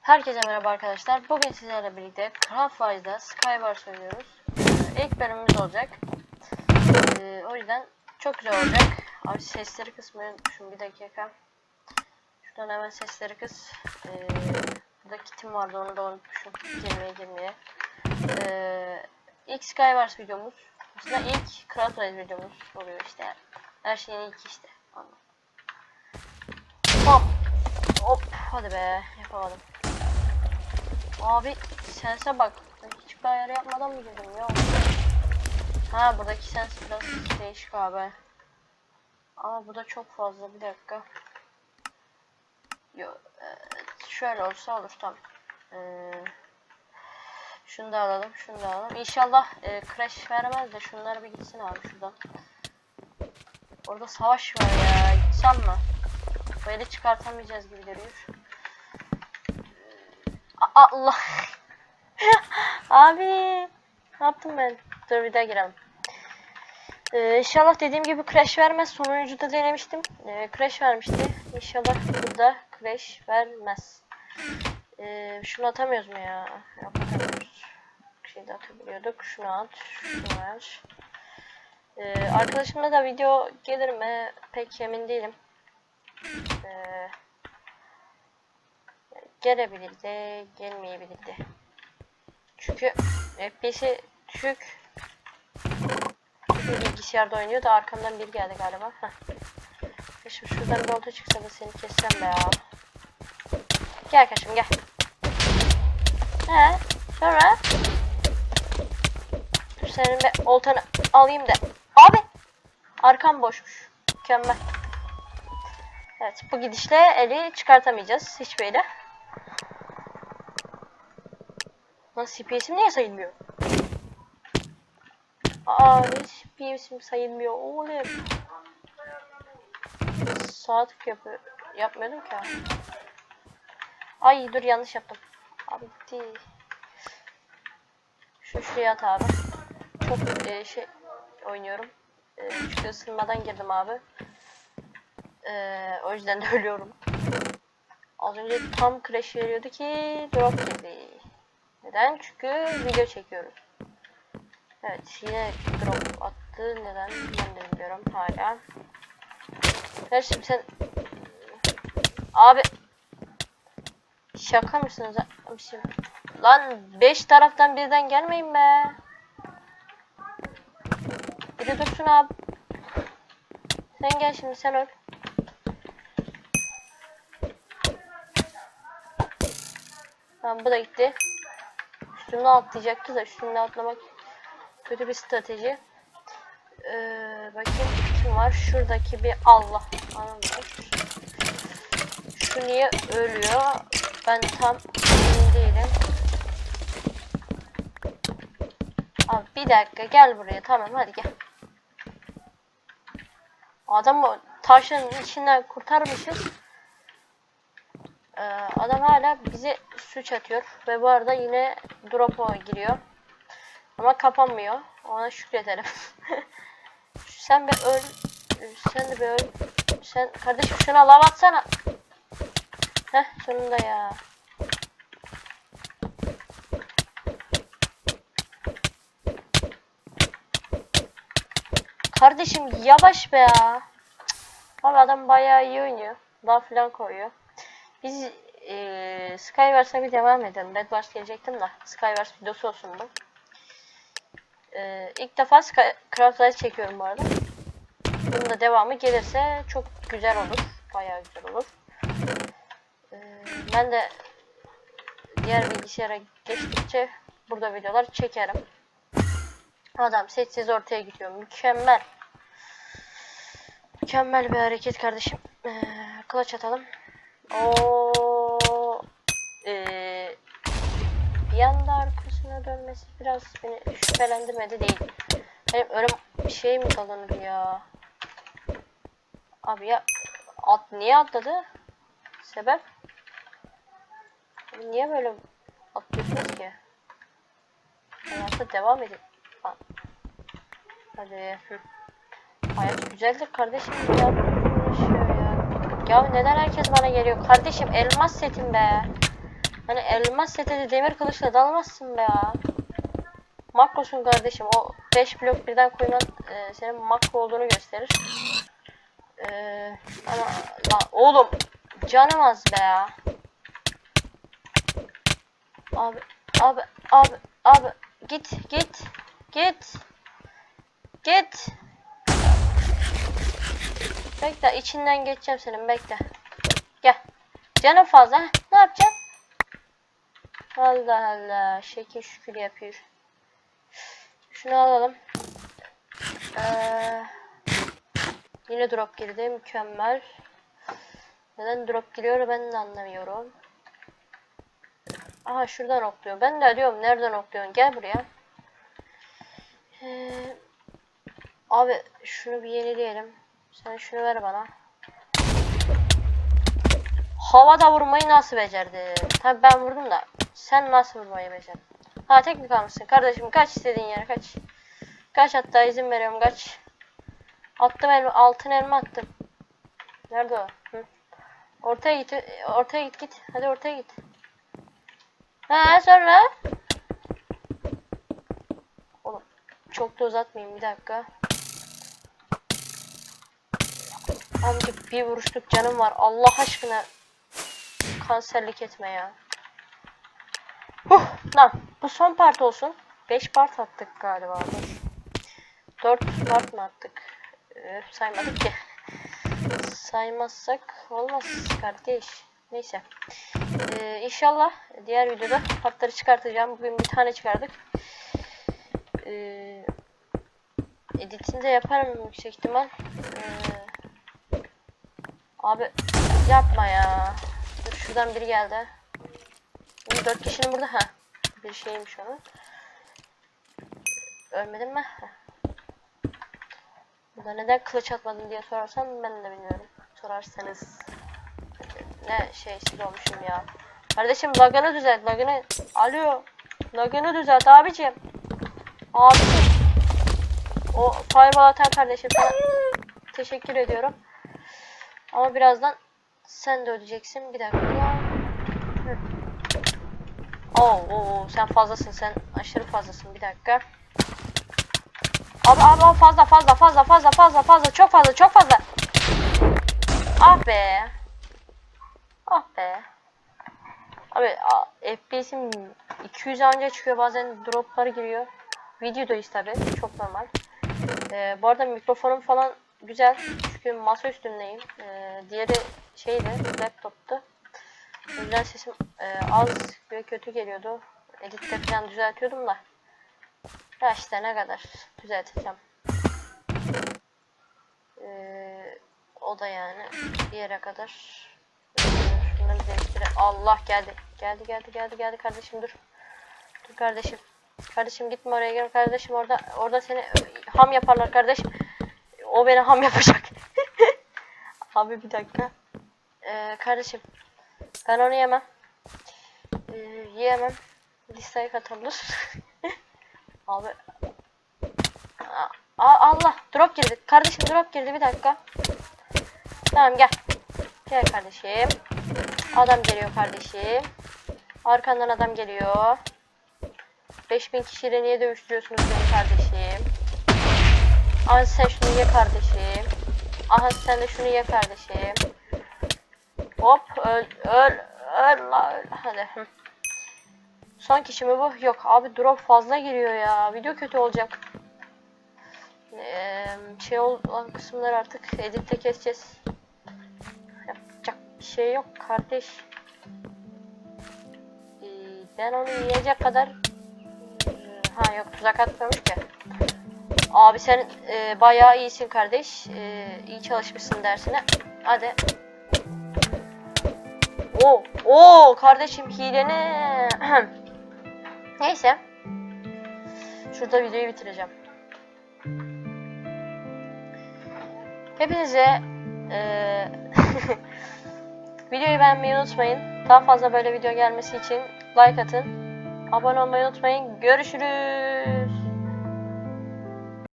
Herkese merhaba arkadaşlar. Bugün sizlerle birlikte Craftwise'da Skywars oynuyoruz. Ee, ilk bölümümüz olacak. Ee, o yüzden çok güzel olacak. Abi sesleri kısmayı unutmuşum. Bir dakika. Şuradan hemen sesleri kıs. Ee, burada kitim vardı onu da unutmuşum. Girmeye girmeye. Ee, ilk Skywars videomuz. Aslında ilk Craftwise videomuz oluyor işte. Her şeyin ilk işte. Anladım. Hop. Hop. Hadi be. Yapamadım. Abi sense bak. Hiçbir ayar yapmadan mı girdim ya? Ha buradaki sens biraz değişik abi. Ama bu da çok fazla bir dakika. Yo, evet, şöyle olsa olur tam. Ee, şunu da alalım, şunu da alalım. İnşallah e, crash vermez de şunlar bir gitsin abi şuradan. Orada savaş var ya. Gitsem mi? Böyle çıkartamayacağız gibi duruyor. Allah. Abi. Ne yaptım ben? Dur bir daha girelim. Ee, inşallah dediğim gibi crash vermez. Sonuncuda denemiştim. Ee, crash vermişti. İnşallah burada crash vermez. Ee, şunu atamıyoruz mu ya? Yok atamıyoruz. Şey de atabiliyorduk. Şunu at. Şunu ver. Ee, arkadaşımla da video gelir mi? Pek emin değilim. Ee, gelebilir de gelmeyebilir de. Çünkü FPS'i düşük bir bilgisayarda oynuyor da arkamdan biri geldi galiba. Heh. Ya Şimdi şuradan bir olta çıksa da seni kessem be ya. Gel kaşım gel. He sonra senin bir oltanı alayım da. Abi arkam boşmuş. Mükemmel. Evet bu gidişle eli çıkartamayacağız hiçbiriyle. Lan CPS'im niye sayılmıyor? Aa hiç CPS'im sayılmıyor oğlum. Saat yapıyor. Yapmıyordum ki. Ay dur yanlış yaptım. Abi gitti. Şu şuraya at abi. Çok e, şey oynuyorum. E, çünkü ısınmadan girdim abi. Ee, o yüzden de ölüyorum. Az önce tam crash veriyordu ki drop girdi. Neden? Çünkü video çekiyoruz. Evet yine drop attı. Neden? Ben de bilmiyorum hala. Kardeşim sen... Abi... Şaka mısınız? Lan 5 taraftan birden gelmeyin be. Biri dursun abi. Sen gel şimdi sen öl. Tamam bu da gitti. Üstüne atlayacaktı da üstüne atlamak kötü bir strateji. Ee, bakayım kim var? Şuradaki bir Allah. Var. Şu niye ölüyor? Ben tam emin değilim. Abi bir dakika gel buraya tamam hadi gel. Adamı taşın içinden kurtarmışız. Ee, adam hala bize suç atıyor ve bu arada yine drop'a giriyor. Ama kapanmıyor. Ona şükredelim. sen bir öl. Sen de bir öl. Sen kardeşim şuna lav atsana. Heh sonunda ya. Kardeşim yavaş be ya. Abi adam bayağı iyi oynuyor. Daha falan koyuyor. Biz e, Skywars'a bir devam edelim. Bed Wars gelecektim de Skywars videosu olsun bu. E, ilk defa Sky, Craft çekiyorum bu arada. Bunun da devamı gelirse çok güzel olur. Bayağı güzel olur. E, ben de diğer bilgisayara geçtikçe burada videolar çekerim. Adam sessiz ortaya gidiyor. Mükemmel. Mükemmel bir hareket kardeşim. Ee, kılıç atalım. O ee, bir anda arkasına dönmesi biraz beni şüphelendirmedi değil. Benim önüm şey mi kalınır ya? Abi ya at niye atladı? Sebep? Niye böyle atlıyorsunuz ki? Hayata devam edin. Ha. Hadi. Hı. Hayat güzeldir kardeşim ya. Ya. Ya neden herkes bana geliyor? Kardeşim elmas setim be. Hani elmas setede demir kılıçla dalmazsın be ya. Makrosun kardeşim. O 5 blok birden koyman e, senin makro olduğunu gösterir. E, ama lan oğlum canım az be ya. Abi abi abi abi git git git git. Bekle içinden geçeceğim senin bekle. Gel. Canım fazla. Ne yapacaksın? Allah Allah. Şekil şükür yapıyor. Şunu alalım. Ee, yine drop girdi. Mükemmel. Neden drop giriyor ben de anlamıyorum. Aha şuradan okluyor. Ben de diyorum nereden okluyorsun? Gel buraya. Ee, abi şunu bir yenileyelim. Sen şunu ver bana. Havada vurmayı nasıl becerdi? Tabi ben vurdum da sen nasıl vurmayı becerdin? Ha tek mi kalmışsın? Kardeşim kaç istediğin yere kaç. Kaç hatta izin veriyorum kaç. Attım elma, altın elma attım. Nerede o? Hı. Ortaya git, ortaya git git. Hadi ortaya git. Ha sonra? Oğlum çok da uzatmayayım bir dakika. Amca bir vuruşluk canım var. Allah aşkına kanserlik etme ya. Lan bu son part olsun. 5 part attık galiba. Dur. 4 part mı attık? Öf, saymadık ki. Saymazsak olmaz kardeş. Neyse. Ee, inşallah diğer videoda partları çıkartacağım. Bugün bir tane çıkardık. Ee, editini de yaparım yüksek ihtimal. Ee, abi yapma ya. Dur şuradan biri geldi. Bir dört kişinin burada ha. Bir şeymiş onun. Ölmedin mi? Burada neden kılıç atmadın diye sorarsan ben de bilmiyorum. Sorarsanız ne şeysiz olmuşum ya. Kardeşim lagını düzelt lagını. Alo. Lagını düzelt abicim. Abicim. O fireball atan kardeşim sana teşekkür ediyorum. Ama birazdan sen de ödeyeceksin. Bir dakika. Oo, oo, sen fazlasın. Sen aşırı fazlasın. Bir dakika. Abi abi fazla fazla fazla fazla fazla fazla çok fazla çok fazla. Ah be. Ah be. Abi FPS'im 200 anca çıkıyor bazen droplar giriyor. Videodayız tabi çok normal. Ee, bu arada mikrofonum falan güzel çünkü masa üstündeyim. Ee, diğeri şeydi laptoptu. O yüzden sesim e, az ve kötü geliyordu. Editte falan düzeltiyordum da. Ya işte ne kadar düzelteceğim. Ee, o da yani bir yere kadar. Değiştire. Allah geldi. Geldi geldi geldi geldi kardeşim dur. Dur kardeşim. Kardeşim gitme oraya gel kardeşim orada orada seni ham yaparlar kardeşim. O beni ham yapacak. Abi bir dakika. Ee, kardeşim ben onu yemem. Ee, yiyemem. Listeye katılır. Abi. Aa, Allah drop girdi. Kardeşim drop girdi bir dakika. Tamam gel. Gel kardeşim. Adam geliyor kardeşim. Arkandan adam geliyor. 5000 kişiyle niye dövüştürüyorsunuz beni kardeşim? Aha sen şunu ye kardeşim. Aha sen de şunu ye kardeşim. Hop öl öl öl la Son kişi mi bu? Yok abi drop fazla giriyor ya. Video kötü olacak. Ee, şey olan kısımları artık editte keseceğiz. Yapacak bir şey yok kardeş. Ee, ben onu yiyecek kadar Ee, ha yok tuzak atmamış ki. Abi sen e, bayağı iyisin kardeş. E, iyi çalışmışsın dersine. Hadi. Oo, oo kardeşim hilene. Neyse. Şurada videoyu bitireceğim. Hepinize eee videoyu beğenmeyi unutmayın. Daha fazla böyle video gelmesi için like atın. Abone olmayı unutmayın. Görüşürüz.